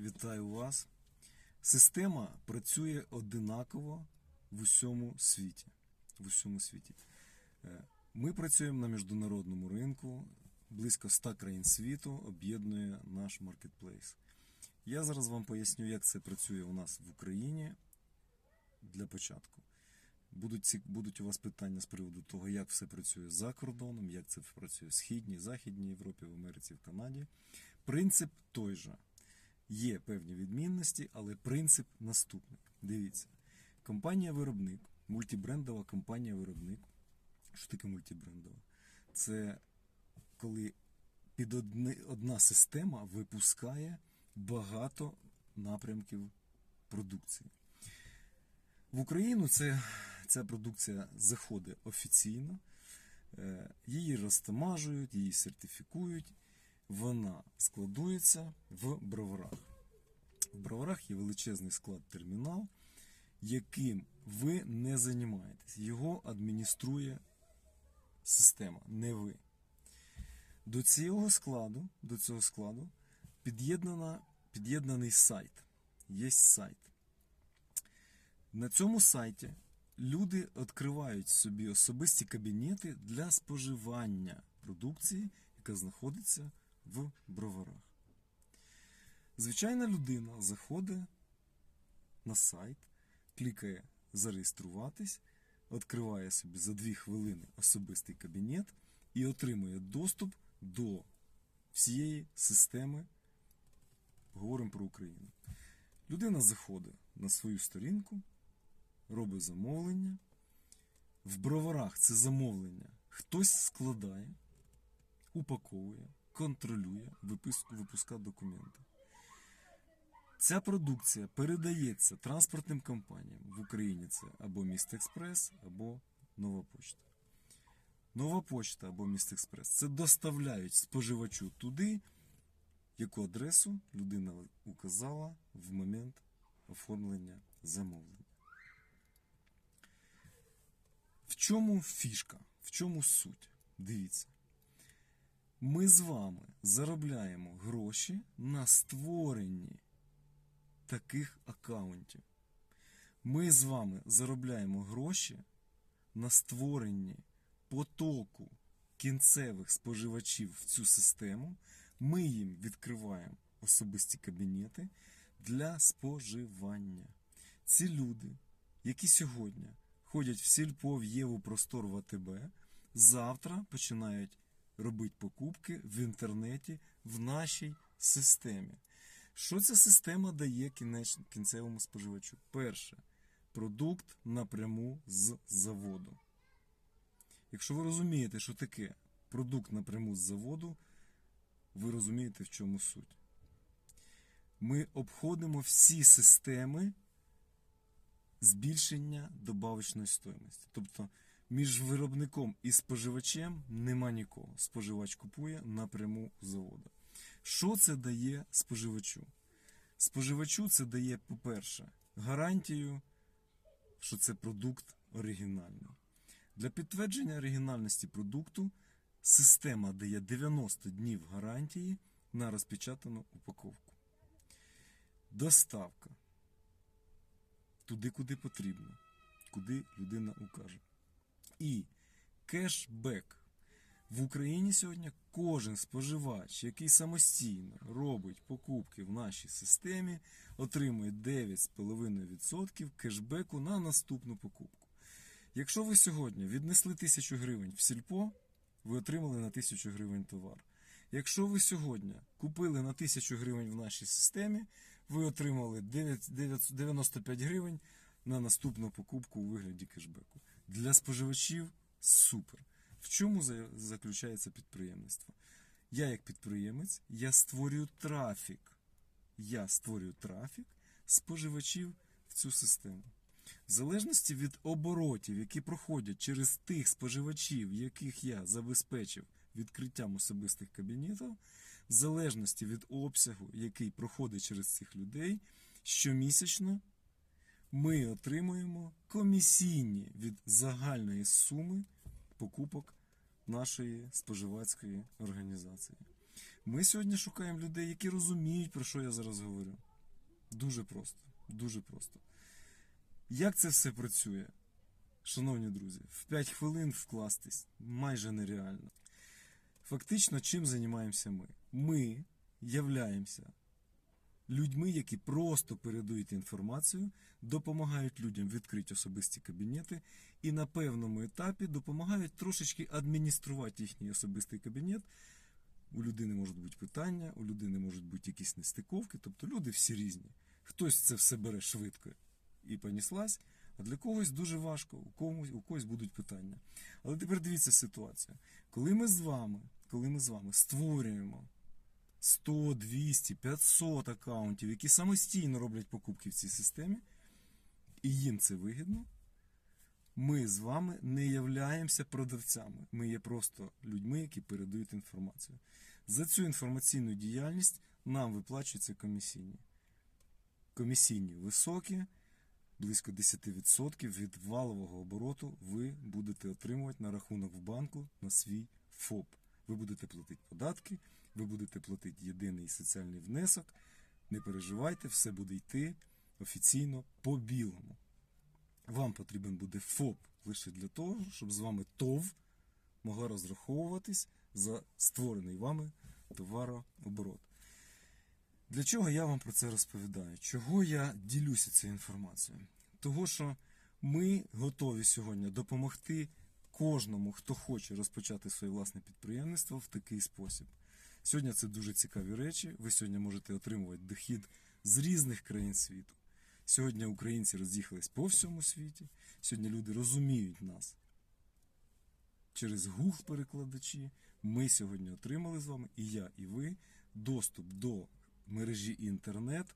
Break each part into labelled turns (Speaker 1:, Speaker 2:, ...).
Speaker 1: вітаю вас. Система працює одинаково в усьому світі. В усьому світі. Е, Ми працюємо на міжнародному ринку. Близько 100 країн світу об'єднує наш маркетплейс. Я зараз вам поясню, як це працює у нас в Україні для початку. Будуть, будуть у вас питання з приводу того, як все працює за кордоном, як це працює в Східній, Західній Європі, в Америці, в Канаді. Принцип той же. Є певні відмінності, але принцип наступний. Дивіться, компанія-виробник, мультибрендова компанія-виробник. Що таке мультибрендова? Це коли під одни, одна система випускає багато напрямків продукції. В Україну це, ця продукція заходить офіційно, е, її розтамажують, її сертифікують, вона складується в броварах. В броварах є величезний склад термінал, яким ви не займаєтесь. Його адмініструє система, не ви. До цього складу, до цього складу під'єднана, під'єднаний сайт. Є сайт. На цьому сайті люди відкривають собі особисті кабінети для споживання продукції, яка знаходиться в броварах. Звичайна людина заходить на сайт, клікає зареєструватись, відкриває собі за 2 хвилини особистий кабінет і отримує доступ до всієї системи. Говоримо про Україну. Людина заходить на свою сторінку, робить замовлення. В броварах це замовлення хтось складає, упаковує, контролює, випис- випускає документи. Ця продукція передається транспортним компаніям. В Україні це або Містекспрес, або Нова Почта. Нова почта або Містекспрес це доставляють споживачу туди, яку адресу людина указала в момент оформлення замовлення. В чому фішка? В чому суть? Дивіться. Ми з вами заробляємо гроші на створенні таких аккаунтів. Ми з вами заробляємо гроші на створенні потоку кінцевих споживачів в цю систему. Ми їм відкриваємо особисті кабінети для споживання. Ці люди, які сьогодні ходять в сільпо, в Єву, простор в АТБ, завтра починають робити покупки в інтернеті в нашій системі. Що ця система дає кінцевому споживачу? Перше, продукт напряму з заводу. Якщо ви розумієте, що таке продукт напряму з заводу, ви розумієте, в чому суть. Ми обходимо всі системи збільшення добавочної стоїмості. Тобто між виробником і споживачем нема нікого. Споживач купує напряму з заводу. Що це дає споживачу? Споживачу це дає, по-перше, гарантію, що це продукт оригінальний. Для підтвердження оригінальності продукту система дає 90 днів гарантії на розпечатану упаковку. Доставка. Туди, куди потрібно, куди людина укаже. І кешбек. В Україні сьогодні кожен споживач, який самостійно робить покупки в нашій системі, отримує 9,5% кешбеку на наступну покупку. Якщо ви сьогодні віднесли 1000 гривень в сільпо, ви отримали на 1000 гривень товар. Якщо ви сьогодні купили на 1000 гривень в нашій системі, ви отримали 9 9 95 гривень на наступну покупку у вигляді кешбеку. Для споживачів супер. В чому заключається підприємництво? Я, як підприємець, я створюю трафік. Я створюю трафік споживачів в цю систему. В залежності від оборотів, які проходять через тих споживачів, яких я забезпечив відкриттям особистих кабінетів, в залежності від обсягу, який проходить через цих людей, щомісячно ми отримуємо комісійні від загальної суми покупок нашої споживацької організації. Ми сьогодні шукаємо людей, які розуміють, про що я зараз говорю. Дуже просто. Дуже просто. Як це все працює? Шановні друзі, в 5 хвилин вкластись майже нереально. Фактично, чим займаємося ми? Ми являємося людьми, які просто передають інформацію, допомагають людям відкрити особисті кабінети і на певному етапі допомагають трошечки адмініструвати їхній особистий кабінет. У людини можуть бути питання, у людини можуть бути якісь нестиковки, тобто люди всі різні. Хтось це все бере швидко і поніслась, а для когось дуже важко, у когось, у когось будуть питання. Але тепер дивіться ситуацію. Коли ми з вами, коли ми з вами створюємо 100, 200, 500 аккаунтів, які самостійно роблять покупки в цій системі, і їм це вигідно, ми з вами не являємося продавцями. Ми є просто людьми, які передають інформацію. За цю інформаційну діяльність нам виплачуються комісійні. Комісійні високі, близько 10% від валового обороту ви будете отримувати на рахунок в банку на свій ФОП. Ви будете платити податки, ви будете платити єдиний соціальний внесок. Не переживайте, все буде йти офіційно по білому. Вам потрібен буде ФОП лише для того, щоб з вами ТОВ могла розраховуватись за створений вами товарооборот. Для чого я вам про це розповідаю? Чого я ділюся цією інформацією? Того, що ми готові сьогодні допомогти кожному, хто хоче розпочати своє власне підприємництво в такий спосіб. Сьогодні це дуже цікаві речі. Ви сьогодні можете отримувати дохід з різних країн світу. Сьогодні українці роз'їхались по всьому світі. Сьогодні люди розуміють нас. Через Google перекладачі ми сьогодні отримали з вами, і я, і ви, доступ до мережі інтернет.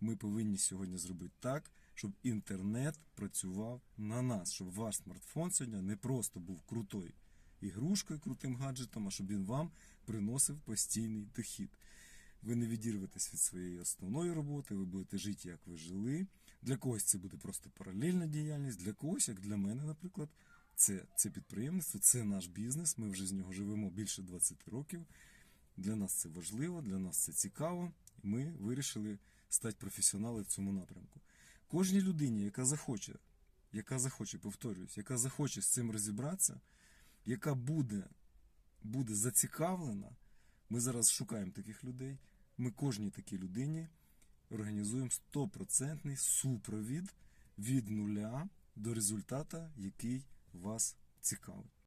Speaker 1: Ми повинні сьогодні зробити так, щоб інтернет працював на нас, щоб ваш смартфон сьогодні не просто був крутою ігрушкою, крутим гаджетом, а щоб він вам приносив постійний дохід. Ви не відірветесь від своєї основної роботи, ви будете жити, як ви жили. Для когось це буде просто паралельна діяльність, для когось, як для мене, наприклад, це, це підприємництво, це наш бізнес. Ми вже з нього живемо більше 20 років. Для нас це важливо, для нас це цікаво, і ми вирішили стати професіоналами в цьому напрямку. Кожній людині, яка захоче, яка захоче, повторююсь, яка захоче з цим розібратися, яка буде, буде зацікавлена, ми зараз шукаємо таких людей. Ми кожній такій людині організуємо стопроцентний супровід від нуля до результата, який вас цікавить.